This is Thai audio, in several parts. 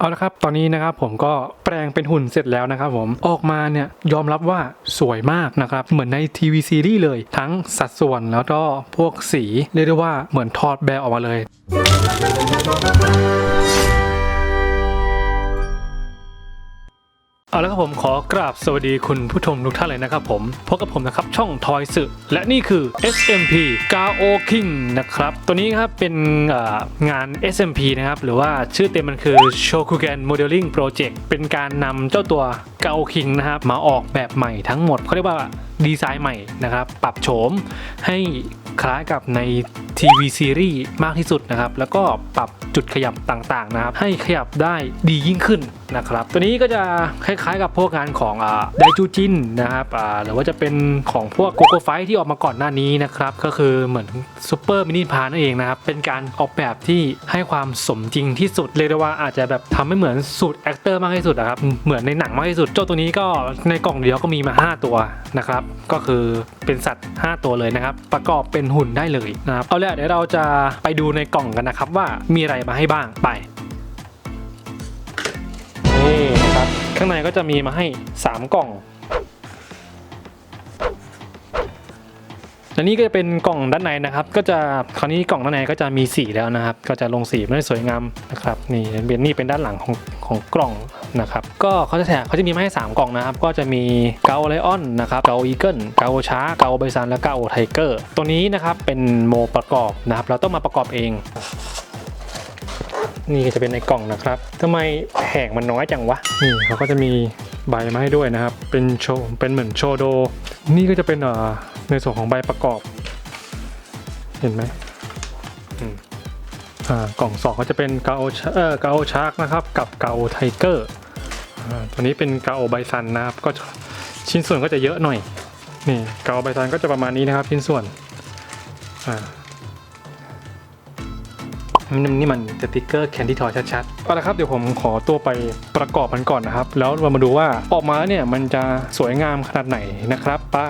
เอาละครับ ตอนนี้นะครับผมก็แปลงเป็นหุ่นเสร็จแล้วนะครับผมออกมาเนี่ยยอมรับว่าสวยมากนะครับ เหมือนในทีวีซีรีส์เลย ทั้งสัดส่วนแล้วก็พวกสี เรียกได้ว่าเหมือนถอดแบบออกมาเลย เอาละครับผมขอกราบสวัสดีคุณผู้ชมทุกท่านเลยนะครับผมพบกับผมนะครับช่องทอยสึและนี่คือ SMP Gao King นะครับตัวนี้ครับเป็นงาน SMP นะครับหรือว่าชื่อเต็มมันคือ Shokugan Modeling Project เป็นการนำเจ้าตัว Gao King นะครับมาออกแบบใหม่ทั้งหมดเขาเรียกว่าดีไซน์ใหม่นะครับ ปรับโฉมให้คล้ายกับใน ทีวีซีรีส์มากที่สุดนะครับ แล้วก็ปรับจุดขยับต่างๆนะครับ ให้ขยับได้ดียิ่งขึ้นนะครับ ตัวนี้ก็จะคล้ายๆกับพวกงานของไดจูจินนะครับหรือว่าจะเป็นของพวกโกโก้ไฟที่ออกมาก่อนหน้านี้นะครับ ก็คือเหมือนซูเปอร์มินิพานั่นเองนะครับ เป็นการออกแบบที่ให้ความสมจริงที่สุดเรียกได้ว่าอาจจะแบบทำให้เหมือนสูตรแอคเตอร์มากที่สุดนะครับ เหมือนในหนังมากที่สุด เจ้าตัวนี้ก็ในกล่องเดียวก็มีมา 5 ตัวนะครับ ก็คือเป็นสัตว์ 5 ตัวเลยนะครับ ประกอบเป็นหุ่นได้เลยนะครับ เอาละเดี๋ยวเราจะไปดูในกล่องกันนะครับว่ามีอะไรมาให้บ้างไปนี่นะครับข้างในก็จะมีมาให้ 3 กล่อง และนี่ก็จะเป็นกล่องด้านในนะครับ ก็จะคราวนี้กล่องด้านในก็จะมีสีแล้วนะครับ ก็จะลงสีไม่ได้สวยงามนะครับนี่เป็นนี่เป็นด้านหลังของของกล่องนะครับ ก็เขาจะแถมเขาจะมีมาให้ 3 กล่องนะครับ ก็จะมีเกาไลออนนะครับเกาอีเกิลเกาช้าเกาไบซันและเกาไทเกอร์ตัวนี้นะครับเป็นโมประกอบนะครับ เราต้องมาประกอบเอง นี่ก็จะเป็นในกล่องนะครับทำไมแหงมันน้อยจังวะนี่เขาก็จะมีใบมาให้ด้วยนะครับ เป็นโชเป็นเหมือนโชโด นี่ก็จะเป็นอ่อ ในส่วนของใบประกอบ เห็นไหมอืมอ่ากล่องสองก็จะเป็นเกาเอ่อเกาชาร์กนะครับ กับเกาไทเกอร์อ่าตัวนี้เป็นเกาไบซันนะครับ ก็จะชิ้นส่วนก็จะเยอะหน่อย นี่เกาไบซันก็จะประมาณนี้นะครับ ชิ้นส่วนอ่านี่นี่มันสติกเกอร์แคนดี้ทอยชัดๆเอาละครับเดี๋ยวผมขอตัวไปประกอบมันก่อนนะครับ แล้วเรามาดูว่าออกมาแล้วเนี่ยมันจะสวยงามขนาดไหนนะครับ ไป้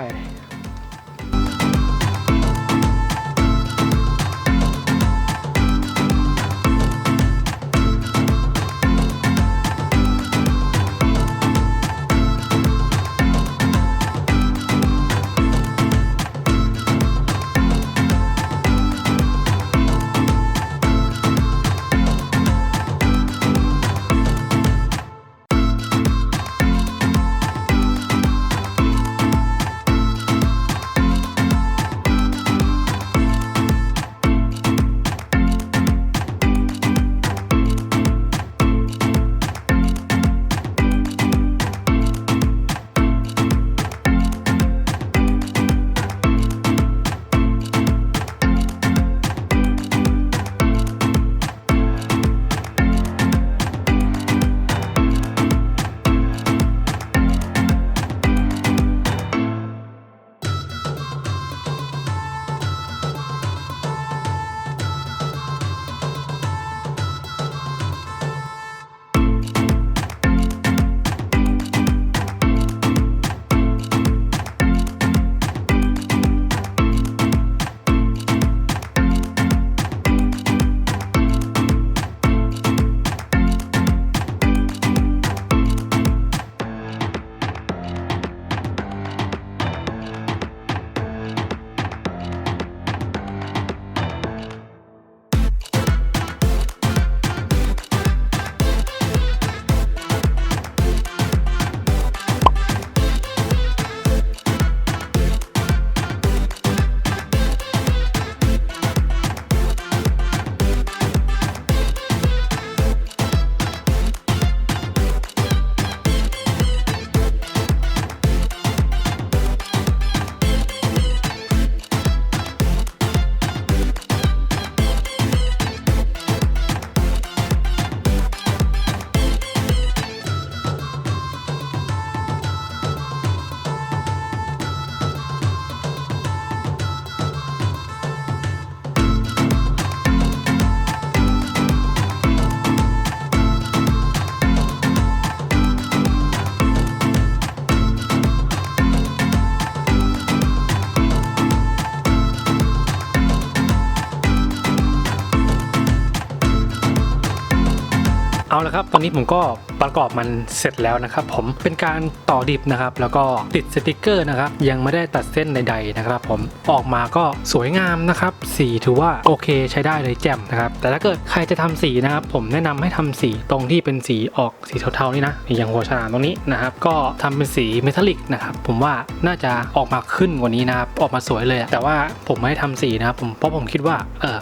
เอาละครับ ตอนนี้ผมก็ประกอบมันเสร็จแล้วนะครับ ผมเป็นการต่อดิบนะครับ แล้วก็ติดสติกเกอร์นะครับ ยังไม่ได้ตัดเส้นใดๆนะครับ ผมออกมาก็สวยงามนะครับ สีถือว่าโอเคใช้ได้เลยแจ่มนะครับ แต่ถ้าเกิดใครจะทำสีนะครับ ผมแนะนำให้ทำสีตรงที่เป็นสีออกสีเทาๆนี่นะอย่างหัวฉลามตรงนี้นะครับ ก็ทำเป็นสีเมทัลลิกนะครับ ผมว่าน่าจะออกมาขึ้นกว่านี้นะครับ ออกมาสวยเลยแต่ว่าผมไม่ได้ทำสีนะครับผมเพราะผมคิดว่าเออ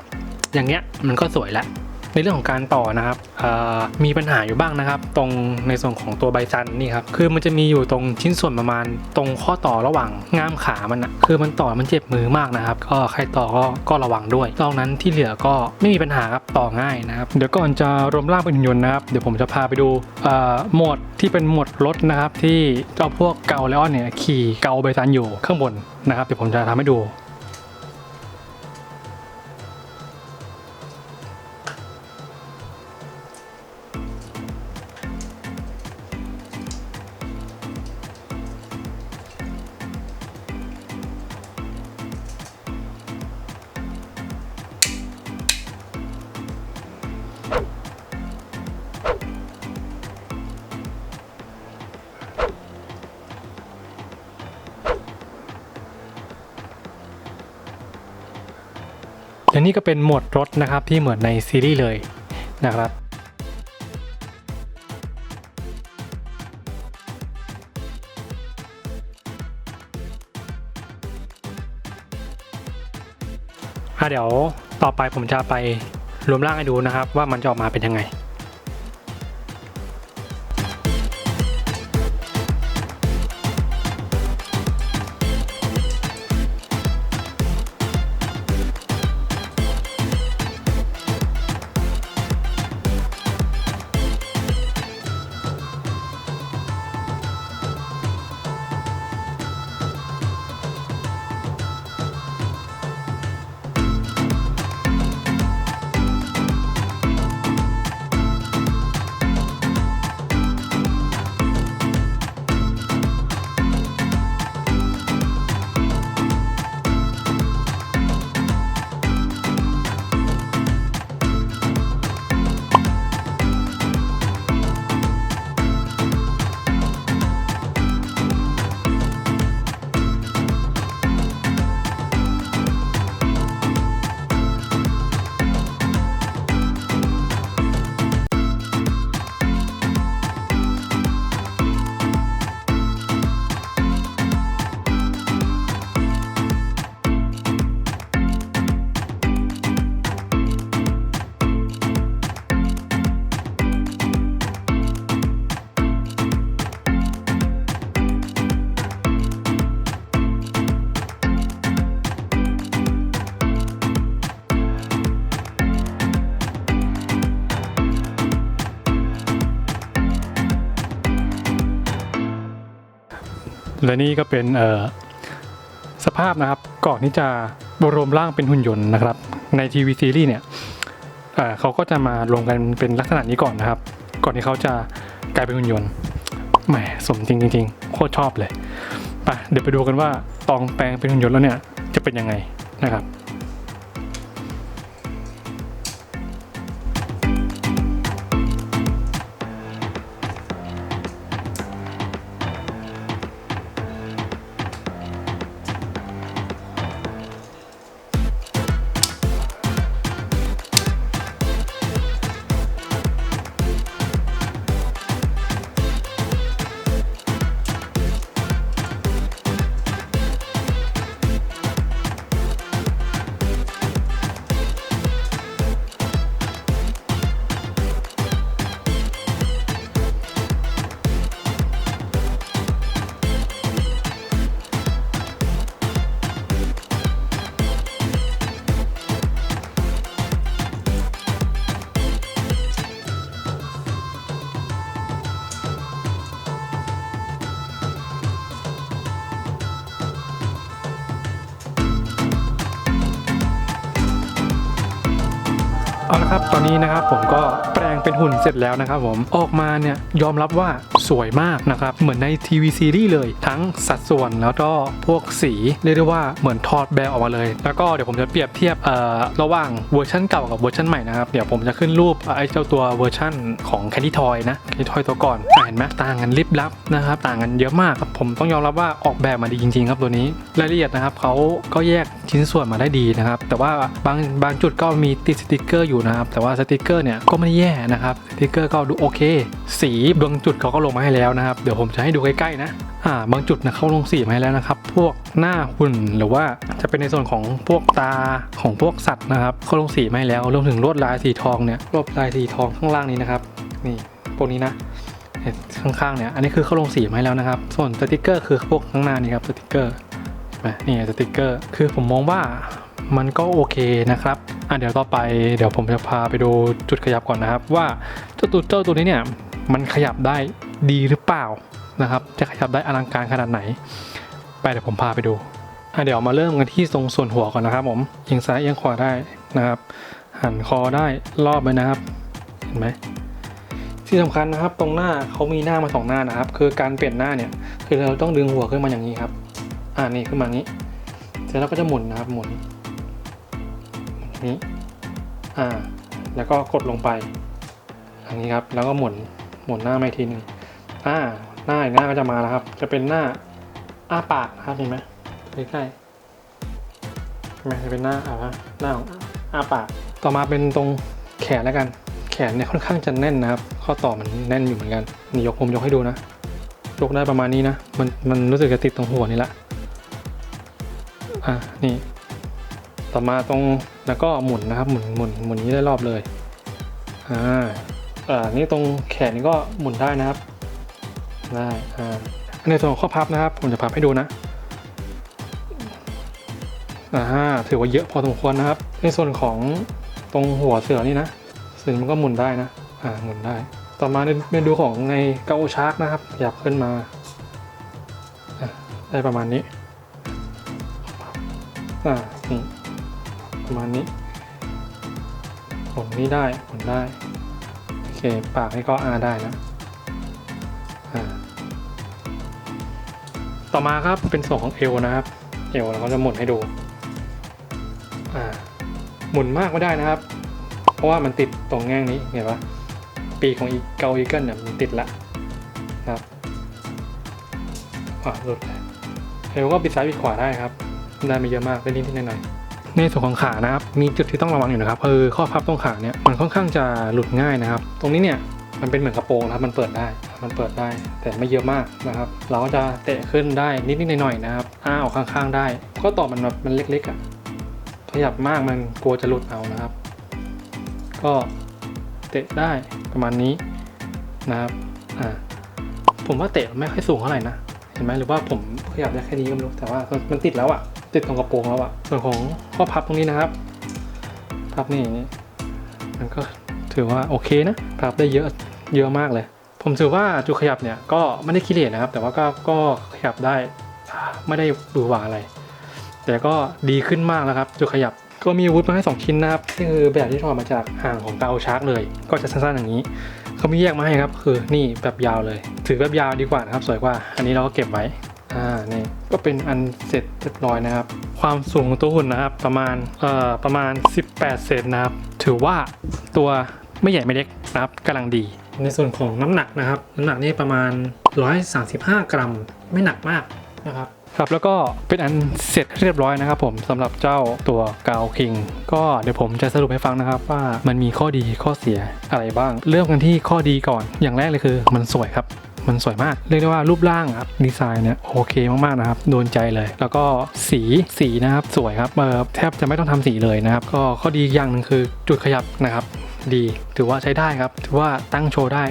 อย่างเงี้ยมันก็สวยแล้ว ในเรื่องของการต่อนะครับมีปัญหาอยู่บ้างนะครับ ตรงในส่วนของตัวใบจันนี่ครับคือมันจะมีอยู่ตรงชิ้นส่วนประมาณ ตรงข้อต่อระหว่างง่ามขามันอะคือมันต่อมันเจ็บมือมากนะครับ ก็ใครต่อก็ก็ระวังด้วยนอกนั้นที่เหลือก็ไม่มีปัญหาครับต่อง่ายนะครับเดี๋ยวก่อนจะรวมร่างเป็นหุ่นยนต์นะครับเดี๋ยวผมจะพาไปดูโหมดที่เป็นหมดรถนะครับ ที่เจ้าพวกเกาแล้วเนี่ยขี่เกาใบจันอยู่ข้างบนนะครับเดี๋ยวผมจะทำให้ดู และนี่ก็เป็นหมวดรถนะครับที่เหมือนในซีรีส์เลยนะครับอะเดี๋ยวต่อไปผมจะไปรวมร่างให้ดูนะครับ ว่ามันจะออกมาเป็นยังไง และนี่ก็เป็นสภาพนะครับก่อนที่จะบรมร่างเป็นหุ่นยนต์นะครับ ในทีวีซีรีส์เนี่ยเเขาก็จะมารวมกันเป็นลักษณะนี้ก่อนนะครับ ก่อนที่เขาจะกลายเป็นหุ่นยนต์แหมสมจริงจริงๆโคตรชอบเลยไปเดี๋ยวไปดูกันว่าตองแปลงเป็นหุ่นยนต์แล้วเนี่ยจะเป็นยังไงนะครับ ตอนนี้นะครับผมก็แปลงเป็นหุ่นเสร็จแล้วนะครับผมออกมาเนี่ยยอมรับว่า สวยมากนะครับ เหมือนในทีวีซีรีส์เลย ทั้งสัดส่วนแล้วก็พวกสี เรียกได้ว่าเหมือนทอดแบบออกมาเลย แล้วก็เดี๋ยวผมจะเปรียบเทียบเอ่อระหว่างเวอร์ชันเก่ากับเวอร์ชันใหม่นะครับ เดี๋ยวผมจะขึ้นรูปไอ้เจ้าตัวเวอร์ชันของแคนดี้ทอยนะแคนดี้ทอยตัวก่อนเห็นไหมต่างกันลิบลับนะครับต่างกันเยอะมากครับผมต้องยอมรับว่าออกแบบมาดีจริงๆครับตัวนี้รายละเอียดนะครับเขาก็แยกชิ้นส่วนมาได้ดีนะครับแต่ว่าบางบางจุดก็มีติดสติกเกอร์อยู่นะครับแต่ว่าสติกเกอร์เนี่ยก็ไม่แย่นะครับสติกเกอร์ก็ดูโอเค สีบางจุดเขาก็ลงมาให้แล้วนะครับ เดี๋ยวผมจะให้ดูใกล้ๆนะอ่าบางจุดนะเขาลงสีมาให้แล้วนะครับ พวกหน้าหุ่นหรือว่าจะเป็นในส่วนของพวกตาของพวกสัตว์นะครับเขาลงสีมาให้แล้วรวมถึงลวดลายสีทองเนี่ยลวดลายสีทองข้างล่างนี้นะครับ นี่พวกนี้นะข้างๆเนี่ยอันนี้คือเขาลงสีมาให้แล้วนะครับ ส่วนสติกเกอร์คือพวกข้างหน้านี่ครับสติกเกอร์นี่สติกเกอร์ คือผมมองว่ามันก็โอเคนะครับอะเดี๋ยวต่อไปเดี๋ยวผมจะพาไปดูจุดขยับก่อนนะครับ ว่าเจ้าตัวเจ้าตัวนี้เนี่ยมันขยับได้ ดีหรือเปล่านะครับ จะขยับได้อลังการขนาดไหน ไปเดี๋ยวผมพาไปดูเดี๋ยวมาเริ่มกันที่ตรงส่วนหัวก่อนนะครับผมเอียงซ้ายเอียงขวาได้นะครับ หันคอได้รอบไปนะครับเห็นไหมที่สำคัญนะครับตรงหน้าเขามีหน้ามาสองหน้านะครับ คือการเปลี่ยนหน้าเนี่ยคือเราต้องดึงหัวขึ้นมาอย่างนี้ครับ อ่านี่ขึ้นมาอย่างนี้เสร็จแล้วก็จะหมุนนะครับหมุนอย่างนี้อ่า แล้วก็กดลงไปอย่างนี้ครับ แล้วก็หมุนหมุนหน้ามาทีหนึ่ง อ่าหน้าอีกหน้าก็จะมาแล้วครับ จะเป็นหน้าอ้าปากนะครับเห็นไหมใกล้ๆเห็นไหมจะเป็นหน้าอ่าหน้าของอ้าปาก ต่อมาเป็นตรงแขนแล้วกัน แขนเนี่ยค่อนข้างจะแน่นนะครับ ข้อต่อมันแน่นอยู่เหมือนกันนี่ยกผมยกให้ดูนะยกได้ประมาณนี้นะ มันมันรู้สึกจะติดตรงหัวนี่แหละอะนี่ ต่อมาตรงแล้วก็หมุนนะครับหมุนหมุนหมุนนี้ได้รอบเลยอ่าอ่านี่ตรงแขนนี่ก็หมุนได้นะครับ ได้อ่าในส่วนของข้อพับนะครับ ผมจะพับให้ดูนะอ่าถือว่าเยอะพอสมควรนะครับ ในส่วนของตรงหัวเสือนี่นะซึ่งมันก็หมุนได้นะอ่าหมุนได้ ต่อมาในเมนูของในเกาชาร์กนะครับขยับขึ้นมาได้ประมาณนี้อ่านี่ประมาณนี้หมุนนี้ได้หมุนได้โอเคปากนี่ก็อาได้นะ ต่อมาครับเป็นส่วนของเอวนะครับ เอวเราก็จะหมุนให้ดูหมุนมากไม่ได้นะครับ เพราะว่ามันติดตรงแง่งนี้เห็นปะปีของอีเกาอีเกิลเนี่ยมันติดละนะครับอะหลุดเอวก็ปิดซ้ายปิดขวาได้ครับได้ไม่เยอะมากได้นิดๆหน่อยๆในส่วนของขานะครับ มีจุดที่ต้องระวังอยู่นะครับคือข้อพับตรงขาเนี่ยมันค่อนข้างจะหลุดง่ายนะครับ ตรงนี้เนี่ย มันเป็นเหมือนกระโปรงนะครับ มันเปิดได้ มันเปิดได้ แต่ไม่เยอะมากนะครับ เราก็จะเตะขึ้นได้นิดๆหน่อยๆนะครับ อ้าออกข้างๆได้ ก็ต่อมันแบบมันเล็กๆอะ ขยับมากมันกลัวจะหลุดเอานะครับ ก็เตะได้ประมาณนี้นะครับ อ่า ผมว่าเตะไม่ค่อยสูงเท่าไหร่นะ เห็นไหมหรือว่าผมขยับได้แค่นี้ก็ไม่รู้ แต่ว่ามันติดแล้วอะติดตรงกระโปรงแล้วอะส่วนของข้อพับตรงนี้นะครับ พับนี่มันก็ ถือว่าโอเคนะพับได้เยอะเยอะมากเลย ผมถือว่าจุดขยับเนี่ยก็ไม่ได้ขี้เหร่นะครับ แต่ว่าก็ก็ขยับได้ไม่ได้ดูหวาอะไร แต่ก็ดีขึ้นมากแล้วครับจุดขยับก็มีอาวุธมาให้ 2 ชิ้นนะครับนี่คือแบบที่ถอดมาจากห่างของเกาชาร์กเลย ก็จะสั้นๆอย่างนี้เขาไม่แยกมาให้ครับ คือนี่แบบยาวเลย ถือแบบยาวดีกว่านะครับ สวยกว่า อันนี้เราก็เก็บไว้ อ่านี่ก็เป็นอันเสร็จเรียบร้อยนะครับ ความสูงของตัวหุ่นนะครับประมาณเอ่อประมาณ 18 เซนนะครับ ถือว่าตัวไม่ใหญ่ไม่เล็กนะครับกำลังดี ในส่วนของน้ำหนักนะครับ น้ำหนักนี่ประมาณ 135 กรัม ไม่หนักมากนะครับครับแล้วก็เป็นอันเสร็จเรียบร้อยนะครับผมสำหรับเจ้าตัวกาวคิงก็เดี๋ยวผมจะสรุปให้ฟังนะครับ ว่ามันมีข้อดีข้อเสียอะไรบ้าง เริ่มกันที่ข้อดีก่อนอย่างแรกเลยคือ มันสวยครับ มันสวยมาก เรียกได้ว่ารูปร่างครับดีไซน์เนี่ยโอเคมากๆนะครับโดนใจเลย แล้วก็สีสีนะครับสวยครับแทบจะไม่ต้องทำสีเลยนะครับ ก็ข้อดีอย่างหนึ่งคือจุดขยับนะครับดี ถือว่าใช้ได้ครับ ถือว่าตั้งโชว์ได้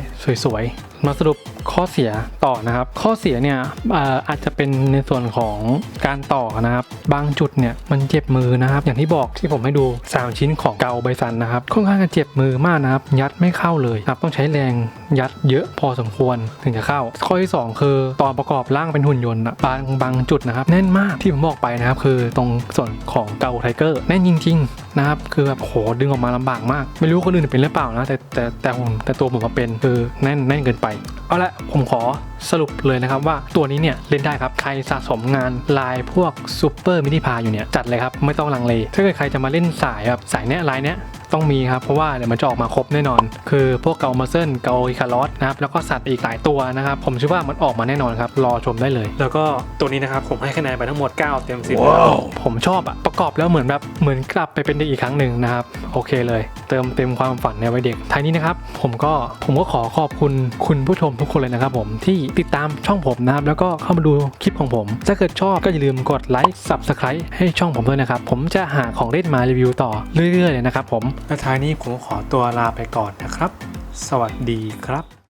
สวยๆ มาสรุปข้อเสียต่อนะครับ ข้อเสียเนี่ยเอ่อาจจะเป็นในส่วนของการต่อนะครับ บางจุดเนี่ยมันเจ็บมือนะครับ อย่างที่บอกที่ผมให้ดู 3 ชิ้นของเกาไบซันนะครับ ค่อนข้างจะเจ็บมือมากนะครับ ยัดไม่เข้าเลยครับต้องใช้แรงยัดเยอะพอสมควรถึงจะเข้า ข้อที่ 2 คือตอนประกอบร่างเป็นหุ่นยนต์บางบางจุดนะครับ แน่นมากที่ผมบอกไปนะครับ คือตรงส่วนของเกาไทเกอร์แน่นจริง ๆ นะครับ คือแบบโหดึงออกมาลำบากมาก ไม่รู้คนอื่นเป็นหรือเปล่านะแต่แต่แต่ผมแต่ตัวผมมาเป็นคือแน่นแน่นเกินไปเอาละผมขอสรุปเลยนะครับว่าตัวนี้เนี่ยเล่นได้ครับ ใครสะสมงานลายพวกซูเปอร์มินิพาอยู่เนี่ยจัดเลยครับ ไม่ต้องลังเล ถ้าเกิดใครจะมาเล่นสายแบบสายเนี้ยลายเนี้ย ต้องมีครับ เพราะว่าเดี๋ยวมันจะออกมาครบแน่นอน คือพวกเกาเมอร์เซนเกาอิคารอสนะครับแล้วก็สัตว์อีกหลายตัวนะครับ ผมเชื่อว่ามันออกมาแน่นอนครับ รอชมได้เลย แล้วก็ตัวนี้นะครับผมให้คะแนนไปทั้งหมด 9 เต็ม10นะครับผมชอบอะประกอบแล้วเหมือนแบบเหมือนกลับไปเป็นเด็กอีกครั้งหนึ่งนะครับโอเคเลย เติมเต็มความฝันในวัยเด็กท้ายนี้นะครับผมก็ผมก็ขอขอบคุณคุณผู้ชมทุกคนเลยนะครับผมที่ติดตามช่องผมนะครับแล้วก็เข้ามาดูคลิปของผม ถ้าเกิดชอบก็อย่าลืมกดไลค์ subscribe ให้ช่องผมด้วยนะครับผมจะหาของเล่นมารีวิวต่อเรื่อยๆเลยนะครับผมและท้ายนี้ผมขอตัวลาไปก่อนนะครับ สวัสดีครับ